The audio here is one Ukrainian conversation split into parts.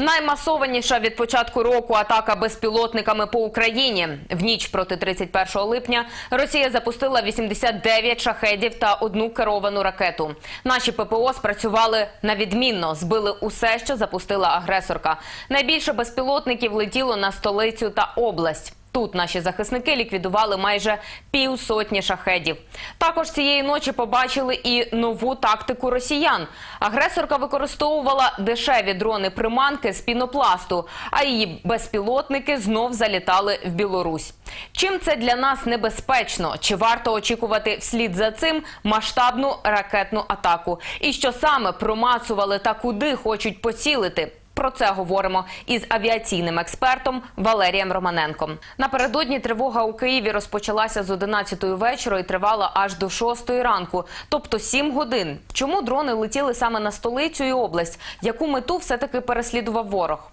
Наймасованіша від початку року атака безпілотниками по Україні. В ніч проти 31 липня Росія запустила 89 шахедів та одну керовану ракету. Наші ППО спрацювали на відмінно, збили усе, що запустила агресорка. Найбільше безпілотників летіло на столицю та область. Тут наші захисники ліквідували майже півсотні шахедів. Також цієї ночі побачили і нову тактику росіян. Агресорка використовувала дешеві дрони-приманки з пінопласту, а її безпілотники знов залітали в Білорусь. Чим це для нас небезпечно? Чи варто очікувати вслід за цим масштабну ракетну атаку? І що саме промацували та куди хочуть поцілити? Про це говоримо із авіаційним експертом Валерієм Романенком. Напередодні тривога у Києві розпочалася з 11 вечора і тривала аж до 6 ранку, тобто 7 годин. Чому дрони летіли саме на столицю і область? Яку мету все-таки переслідував ворог?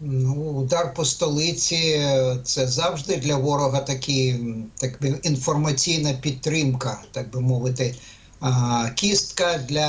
Ну, удар по столиці це завжди для ворога такі, так би інформаційна підтримка, так би мовити, кістка для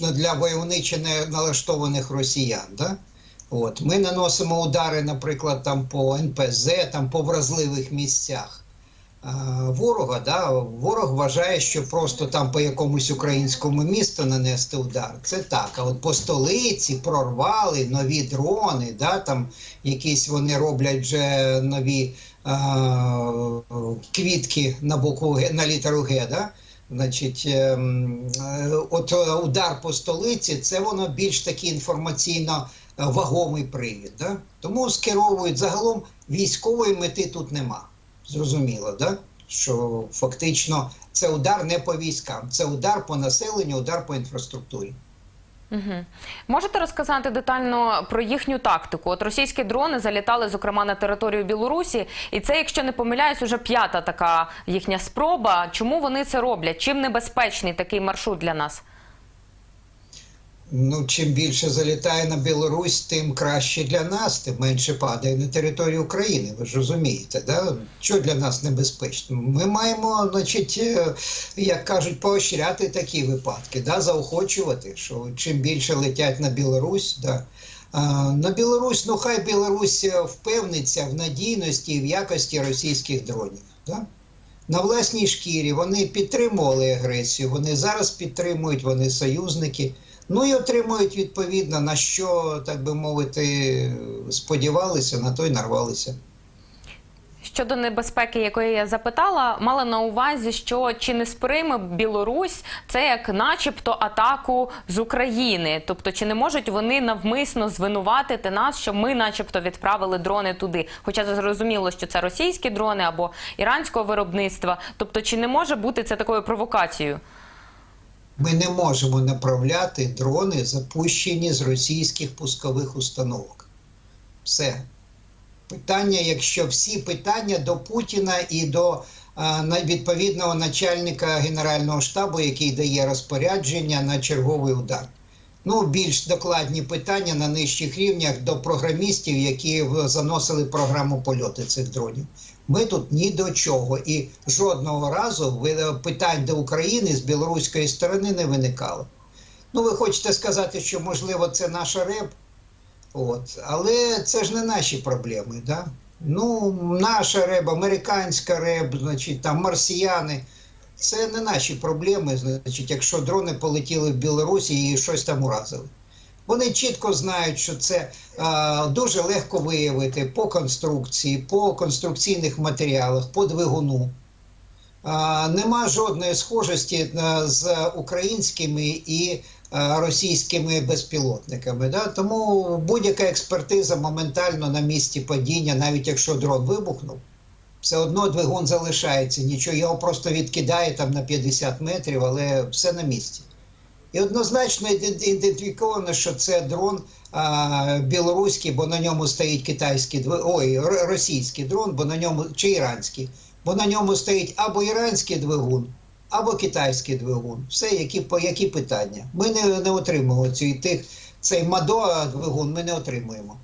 для войовниче налаштованих росіян. Да? От ми наносимо удари, наприклад, там по НПЗ, там по вразливих місцях. Ворога, да, ворог вважає, що просто там по якомусь українському місту нанести удар. Це так. А от по столиці прорвали нові дрони, да, там якісь вони роблять вже нові а, квітки на букву на літеру Г, да? Значить, ем, е, от е, удар по столиці, це воно більш такий інформаційно е, вагомий привід. Да? Тому скеровують загалом військової мети тут нема. Зрозуміло, да? що фактично це удар не по військам, це удар по населенню, удар по інфраструктурі. Угу. Можете розказати детально про їхню тактику? От російські дрони залітали, зокрема, на територію Білорусі, і це, якщо не помиляюсь, уже п'ята така їхня спроба. Чому вони це роблять? Чим небезпечний такий маршрут для нас? Ну, чим більше залітає на Білорусь, тим краще для нас, тим менше падає на територію України. Ви ж розумієте, да? що для нас небезпечно? Ми маємо, значить, е, як кажуть, поощряти такі випадки, да? заохочувати, що чим більше летять на Білорусь, да? На Білорусь, ну хай Білорусь е, впевниться в надійності і в якості російських дронів. Да? На власній шкірі вони підтримували агресію, вони зараз підтримують, вони союзники. Ну і отримують відповідно на що, так би мовити, сподівалися, на то й нарвалися. Щодо небезпеки, якої я запитала, мала на увазі, що чи не сприйме Білорусь це як, начебто, атаку з України. Тобто, чи не можуть вони навмисно звинуватити нас, що ми, начебто, відправили дрони туди? Хоча зрозуміло, що це російські дрони або іранського виробництва. Тобто, чи не може бути це такою провокацією? Ми не можемо направляти дрони, запущені з російських пускових установок. Все. Питання, якщо всі питання до Путіна і до а, відповідного начальника Генерального штабу, який дає розпорядження на черговий удар. Ну, більш докладні питання на нижчих рівнях до програмістів, які заносили програму польоту цих дронів. Ми тут ні до чого. І жодного разу питань до України з білоруської сторони не виникало. Ну, ви хочете сказати, що можливо це наша РЕБ? От. Але це ж не наші проблеми. Да? Ну, наша РЕБ, американська РЕБ, значить, там марсіяни. Це не наші проблеми, значить, якщо дрони полетіли в Білорусі і щось там уразили. Вони чітко знають, що це а, дуже легко виявити по конструкції, по конструкційних матеріалах, по двигуну. А, нема жодної схожості з українськими і російськими безпілотниками. Да? Тому будь-яка експертиза моментально на місці падіння, навіть якщо дрон вибухнув, все одно двигун залишається. Нічого, його просто відкидає там на 50 метрів, але все на місці. І однозначно ідентифіковано, що це дрон а, білоруський, бо на ньому стоїть китайський ой, російський дрон, бо на ньому чи іранський, бо на ньому стоїть або іранський двигун, або китайський двигун. Все, які по які питання. Ми не, не отримуємо тих цей МАДО двигун. Ми не отримуємо.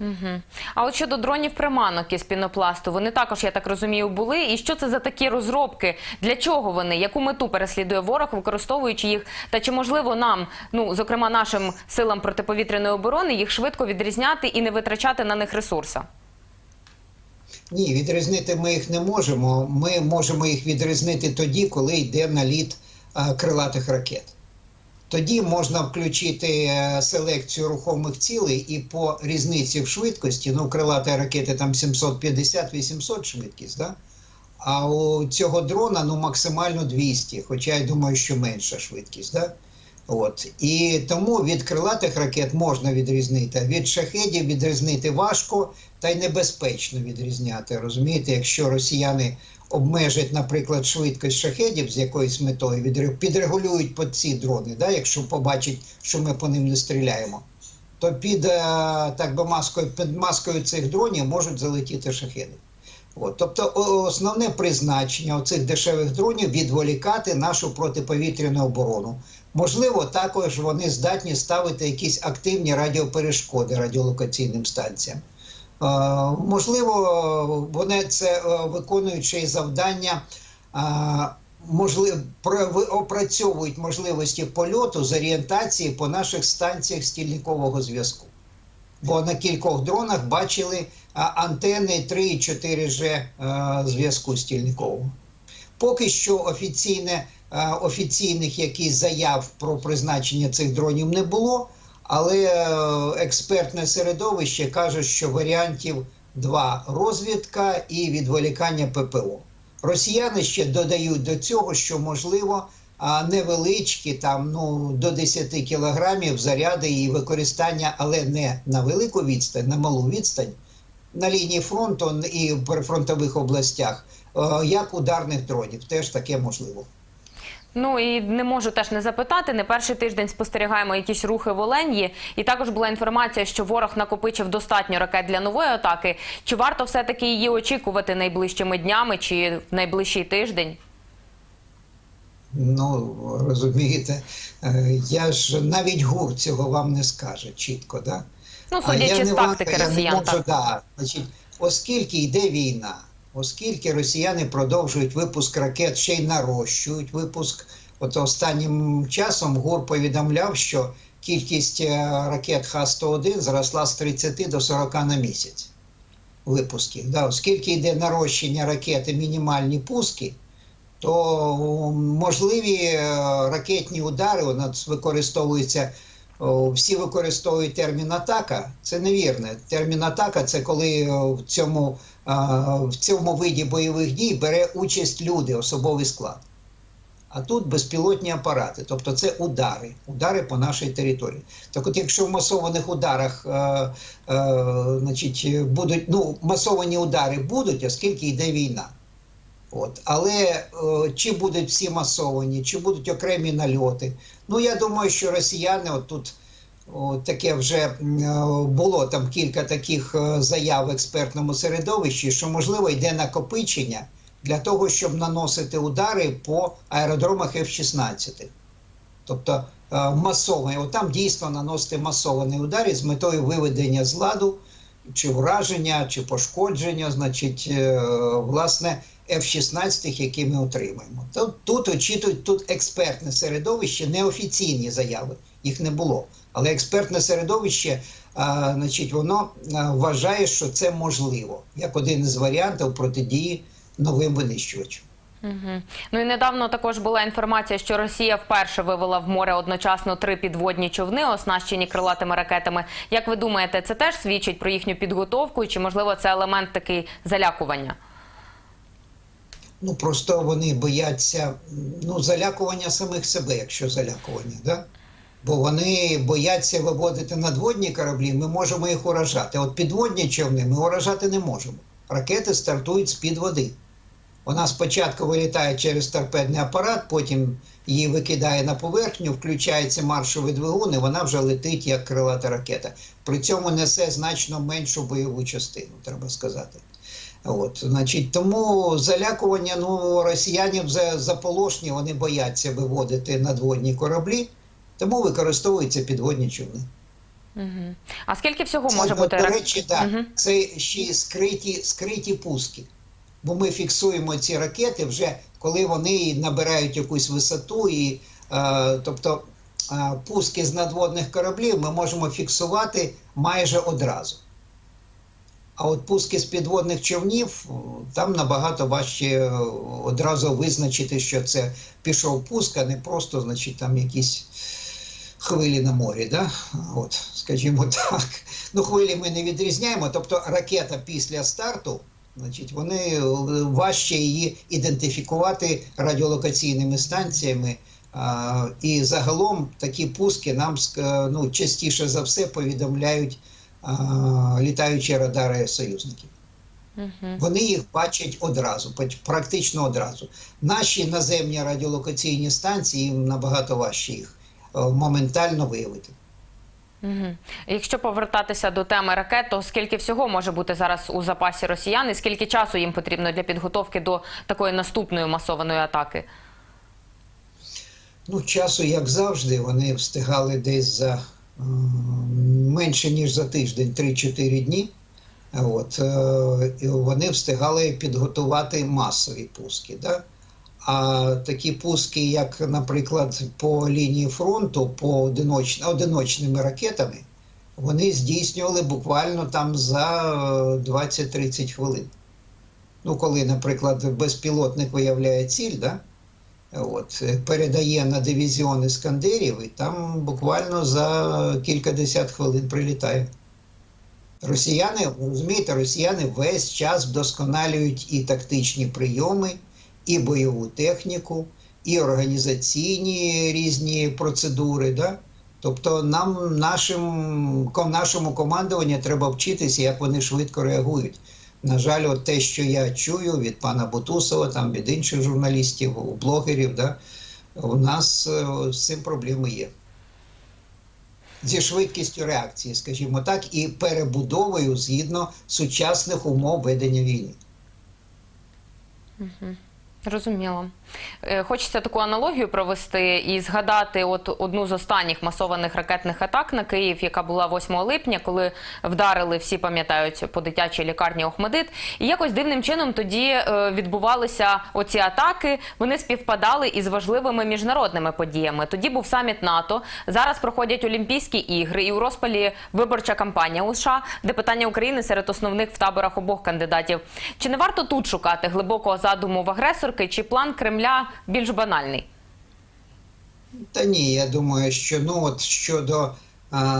Угу. А от щодо дронів приманок із пінопласту, вони також, я так розумію, були. І що це за такі розробки? Для чого вони? Яку мету переслідує ворог, використовуючи їх? Та чи можливо нам, ну зокрема нашим силам протиповітряної оборони, їх швидко відрізняти і не витрачати на них ресурси? Ні, відрізнити ми їх не можемо. Ми можемо їх відрізнити тоді, коли йде наліт а, крилатих ракет. Тоді можна включити е, селекцію рухомих цілей і по різниці в швидкості, ну, крилаті ракети там 750-800 швидкість, да? а у цього дрона ну, максимально 200, хоча я думаю, що менша швидкість. Да? От. І тому від крилатих ракет можна відрізнити, від шахедів відрізнити важко та й небезпечно відрізняти. Розумієте, якщо росіяни обмежать, наприклад, швидкість шахедів з якоюсь метою, підрегулюють по ці дрони, да, якщо побачать, що ми по ним не стріляємо, то під е, так би маскою, під маскою цих дронів можуть залетіти шахеди. От, тобто основне призначення цих дешевих дронів відволікати нашу протиповітряну оборону. Можливо, також вони здатні ставити якісь активні радіоперешкоди радіолокаційним станціям. Е, можливо, вони це е, й завдання, е, можливо, опрацьовують можливості польоту з орієнтації по наших станціях стільникового зв'язку. Бо на кількох дронах бачили антени 3 і 4G е, зв'язку стільникового. Поки що офіційне, офіційних якісь заяв про призначення цих дронів не було, але е, експертне середовище каже, що варіантів два розвідка і відволікання ППО. Росіяни ще додають до цього, що можливо невеличкі, там ну до 10 кілограмів заряди і використання, але не на велику відстань, на малу відстань на лінії фронту і в прифронтових областях, е, як ударних дронів, теж таке можливо. Ну і не можу теж не запитати. Не перший тиждень спостерігаємо якісь рухи в Оленії. І також була інформація, що ворог накопичив достатньо ракет для нової атаки. Чи варто все таки її очікувати найближчими днями чи в найближчий тиждень? Ну розумієте, е, я ж навіть гур цього вам не скаже чітко, да? Ну, судячи з тактики росіян, так. да, значить, оскільки йде війна, оскільки росіяни продовжують випуск ракет, ще й нарощують випуск. От останнім часом ГУР повідомляв, що кількість е, ракет Х-101 зросла з 30 до 40 на місяць випусків. Да, оскільки йде нарощення ракети, мінімальні пуски, то можливі е, ракетні удари у нас використовуються. Всі використовують термін атака. Це невірне. Термін атака це коли в цьому, в цьому виді бойових дій бере участь люди, особовий склад. А тут безпілотні апарати, тобто це удари, удари по нашій території. Так от, якщо в масованих ударах е, е, значить, будуть, ну, масовані удари будуть, оскільки йде війна. От. Але е, чи будуть всі масовані, чи будуть окремі нальоти. Ну, я думаю, що росіяни, от тут о, таке вже м, е, було там кілька таких е, заяв в експертному середовищі, що можливо йде накопичення для того, щоб наносити удари по аеродромах F-16. Тобто масовані, от там дійсно наносити масовані удари з метою виведення з ладу, чи враження, чи пошкодження, значить, е, власне, F-16, які ми отримаємо. Тут, тут очитують тут експертне середовище, неофіційні заяви, їх не було. Але експертне середовище, а, значить, воно вважає, що це можливо, як один із варіантів протидії новим винищувачам. Ну і недавно також була інформація, що Росія вперше вивела в море одночасно три підводні човни, оснащені крилатими ракетами. Як ви думаєте, це теж свідчить про їхню підготовку, чи можливо це елемент такий залякування? Ну просто вони бояться ну, залякування самих себе, якщо залякування, да? Бо вони бояться виводити надводні кораблі, ми можемо їх уражати. От підводні човни ми уражати не можемо. Ракети стартують з-під води. Вона спочатку вилітає через торпедний апарат, потім її викидає на поверхню, включається маршовий двигун, і вона вже летить як крилата ракета. При цьому несе значно меншу бойову частину, треба сказати. От, значить, тому залякування ну, росіянів за, заполошні, вони бояться виводити надводні кораблі, тому використовуються підводні човни. Угу. А скільки всього Це, може бути до речі, да, Мгм. це ще скриті, скриті пуски. Бо ми фіксуємо ці ракети вже коли вони набирають якусь висоту, і е, тобто е, пуски з надводних кораблів ми можемо фіксувати майже одразу. А от пуски з підводних човнів там набагато важче е, одразу визначити, що це пішов пуск, а не просто, значить, там якісь хвилі на морі. Да? От, скажімо так. Ну, хвилі ми не відрізняємо. Тобто ракета після старту, значить, вони е, важче її ідентифікувати радіолокаційними станціями. А, і загалом такі пуски нам ну, частіше за все повідомляють а, літаючі радари союзників. Мгм. Вони їх бачать одразу, практично одразу. Наші наземні радіолокаційні станції їм набагато важче їх е, моментально виявити. Якщо повертатися до теми ракет, то скільки всього може бути зараз у запасі росіян, і скільки часу їм потрібно для підготовки до такої наступної масованої атаки? Ну, часу, як завжди, вони встигали десь за менше ніж за тиждень, 3-4 дні. От, е, вони встигали підготувати масові пуски. Да? А такі пуски, як, наприклад, по лінії фронту, по одиноч... одиночними ракетами, вони здійснювали буквально там за е, 20-30 хвилин. Ну, коли, наприклад, безпілотник виявляє ціль, да? От, е, передає на дивізіон іскандерів, і там буквально за кількадесят хвилин прилітає. Росіяни, розумієте, росіяни весь час вдосконалюють і тактичні прийоми, і бойову техніку, і організаційні різні процедури. Да? Тобто нам, нашим, нашому командуванню треба вчитися, як вони швидко реагують. На жаль, от те, що я чую від пана Бутусова, там від інших журналістів, блогерів, да, у нас е, з цим проблеми є. Зі швидкістю реакції, скажімо так, і перебудовою згідно сучасних умов ведення війни. Зрозуміло. Е, Хочеться таку аналогію провести і згадати от одну з останніх масованих ракетних атак на Київ, яка була 8 липня, коли вдарили, всі пам'ятають, по дитячій лікарні Охмедит. І якось дивним чином тоді е, відбувалися оці атаки. Вони співпадали із важливими міжнародними подіями. Тоді був саміт НАТО. Зараз проходять Олімпійські ігри, і у розпалі виборча кампанія у США, де питання України серед основних в таборах обох кандидатів. Чи не варто тут шукати глибокого задуму в агресорки, чи план Кремля більш банальний? Та ні, я думаю, що ну от щодо,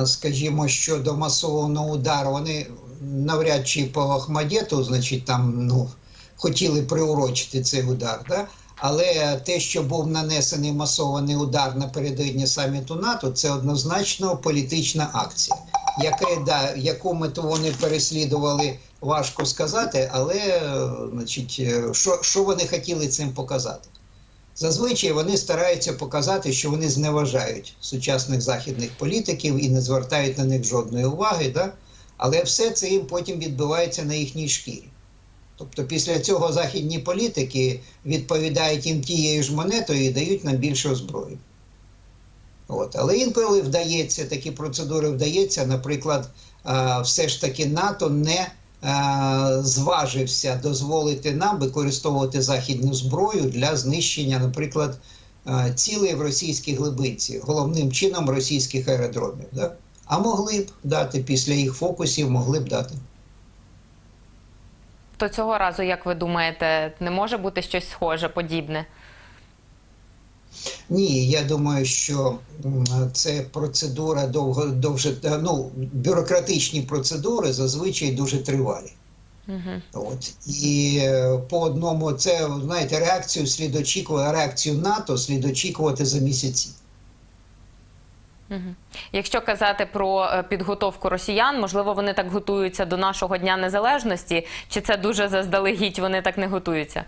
скажімо, щодо масового удару, вони навряд чи по Ахмадєту, значить, там ну, хотіли приурочити цей удар, да? але те, що був нанесений масований удар напередодні саміту НАТО, це однозначно політична акція. Яке, да, яку мету вони переслідували, важко сказати, але е, значить, е, що, що вони хотіли цим показати? Зазвичай вони стараються показати, що вони зневажають сучасних західних політиків і не звертають на них жодної уваги, да? але все це їм потім відбувається на їхній шкірі. Тобто після цього західні політики відповідають їм тією ж монетою і дають нам більше озброї. От. Але інколи вдається, такі процедури вдається, наприклад, все ж таки НАТО не зважився дозволити нам використовувати західну зброю для знищення, наприклад, цілей в російській глибинці, головним чином російських аеродромів. Да? А могли б дати після їх фокусів, могли б дати. То цього разу, як ви думаєте, не може бути щось схоже, подібне? Ні, я думаю, що це процедура довго довже ну, бюрократичні процедури зазвичай дуже тривалі. Угу. От і е, по одному, це знаєте, реакцію слід очікувати, реакцію НАТО слід очікувати за місяці. Угу. Якщо казати про е, підготовку росіян, можливо, вони так готуються до нашого дня незалежності, чи це дуже заздалегідь вони так не готуються?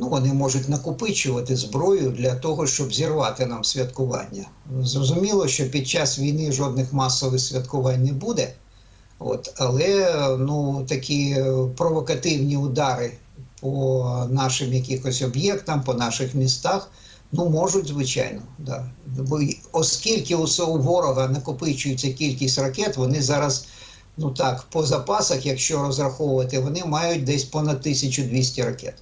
Ну, вони можуть накопичувати зброю для того, щоб зірвати нам святкування. Зрозуміло, що під час війни жодних масових святкувань не буде. От, але ну, такі е, провокативні удари по нашим якихось об'єктам, по наших містах, Ну, можуть, звичайно, да. Бо оскільки у ворога накопичується кількість ракет, вони зараз, ну так, по запасах, якщо розраховувати, вони мають десь понад 1200 ракет.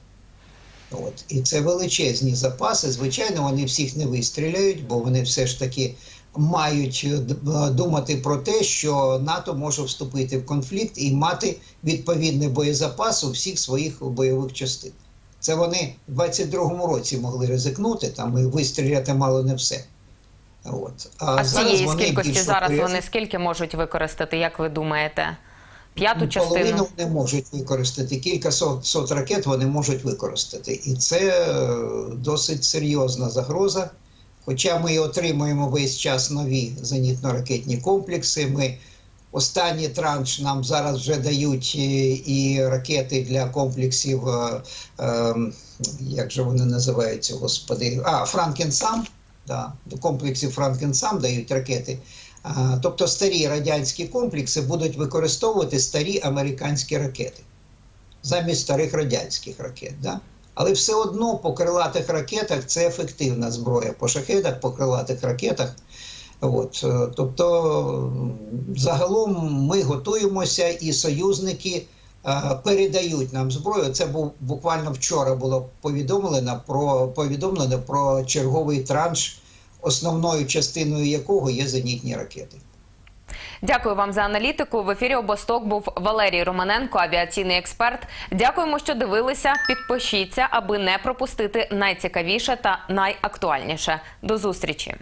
От. І це величезні запаси. Звичайно, вони всіх не вистріляють, бо вони все ж таки мають е, е, думати про те, що НАТО може вступити в конфлікт і мати відповідний боєзапас у всіх своїх бойових частин. Це вони в 22-му році могли ризикнути, там і вистріляти мало не все. От. А з зараз цієї кількості зараз вони скільки можуть використати, як ви думаєте? П'яту частину? Половину не можуть використати. Кілька сот, сот ракет вони можуть використати. І це е, досить серйозна загроза. Хоча ми і отримуємо весь час нові зенітно-ракетні комплекси. Ми останній транш нам зараз вже дають і, і ракети для комплексів, е, е, як же вони називаються, господи, а, Франкенсам. Да, до комплексів Франкенсам дають ракети. Тобто старі радянські комплекси будуть використовувати старі американські ракети замість старих радянських ракет. Да? Але все одно по крилатих ракетах це ефективна зброя. По шахедах, по крилатих ракетах. От, е, тобто, загалом ми готуємося, і союзники е, передають нам зброю. Це був буквально вчора було повідомлено про повідомлено про черговий транш, основною частиною якого є зенітні ракети. Дякую вам за аналітику. В ефірі Обосток був Валерій Романенко, авіаційний експерт. Дякуємо, що дивилися. Підпишіться, аби не пропустити найцікавіше та найактуальніше. До зустрічі.